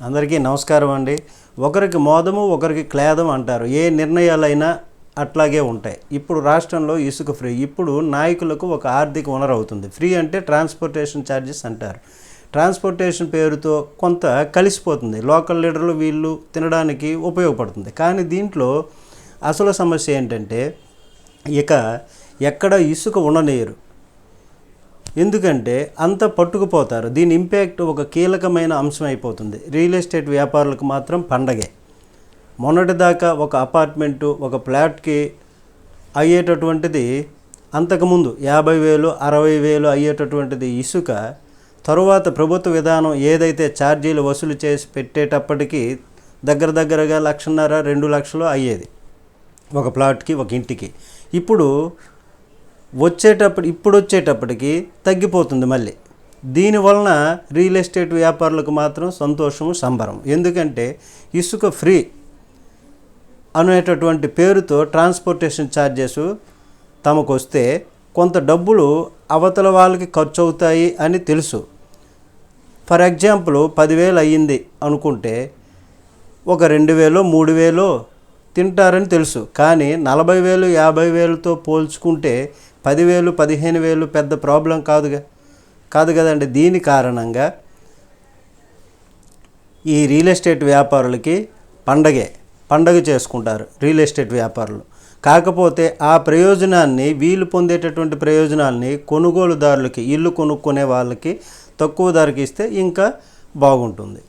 అందరికీ నమస్కారం అండి. ఒకరికి మోదము ఒకరికి క్లేదం అంటారు. ఏ నిర్ణయాలైనా అట్లాగే ఉంటాయి. ఇప్పుడు రాష్ట్రంలో ఇసుక ఫ్రీ. ఇప్పుడు నాయకులకు ఒక ఆర్థిక వనరు అవుతుంది. ఫ్రీ అంటే ట్రాన్స్పోర్టేషన్ ఛార్జెస్ అంటారు. ట్రాన్స్పోర్టేషన్ పేరుతో కొంత కలిసిపోతుంది. లోకల్ లీడర్లు వీళ్ళు తినడానికి ఉపయోగపడుతుంది. కానీ దీంట్లో అసలు సమస్య ఏంటంటే ఇక ఎక్కడ ఇసుక ఉండనీయరు. ఎందుకంటే అంత పట్టుకుపోతారు. దీని ఇంపాక్ట్ ఒక కీలకమైన అంశం అయిపోతుంది. రియల్ ఎస్టేట్ వ్యాపారులకు మాత్రం పండగే. మొన్నటిదాకా ఒక అపార్ట్మెంటు ఒక ఫ్లాట్కి అయ్యేటటువంటిది అంతకుముందు యాభై వేలు అరవై వేలు అయ్యేటటువంటిది ఇసుక తరువాత ప్రభుత్వ విధానం ఏదైతే ఛార్జీలు వసూలు చేసి పెట్టేటప్పటికీ దగ్గర దగ్గరగా లక్షన్నర రెండు లక్షలు అయ్యేది. ఒక ప్లాట్కి ఒక ఇంటికి. ఇప్పుడు వచ్చేటప్పుడు ఇప్పుడు వచ్చేటప్పటికి తగ్గిపోతుంది మళ్ళీ. దీనివలన రియల్ ఎస్టేట్ వ్యాపారులకు మాత్రం సంతోషము సంబరం ఎందుకంటే ఇసుక ఫ్రీ అనేటటువంటి పేరుతో ట్రాన్స్పోర్టేషన్ ఛార్జెస్ తమకు వస్తే కొంత డబ్బులు అవతల వాళ్ళకి ఖర్చు అవుతాయి అని తెలుసు. ఫర్ ఎగ్జాంపుల్ పదివేలు అయ్యింది అనుకుంటే ఒక రెండు వేలో మూడు వేలు తింటారని తెలుసు. కానీ నలభై వేలు యాభై వేలతో పోల్చుకుంటే పదివేలు పదిహేను వేలు పెద్ద ప్రాబ్లం కాదుగా కాదు కదండి. దీని కారణంగా ఈ రియల్ ఎస్టేట్ వ్యాపారులకి పండగే పండగ చేసుకుంటారు రియల్ ఎస్టేట్ వ్యాపారులు. కాకపోతే ఆ ప్రయోజనాన్ని వీళ్ళు పొందేటటువంటి ప్రయోజనాల్ని కొనుగోలుదారులకి ఇల్లు కొనుక్కునే వాళ్ళకి తక్కువ ధరకి ఇస్తే ఇంకా బాగుంటుంది.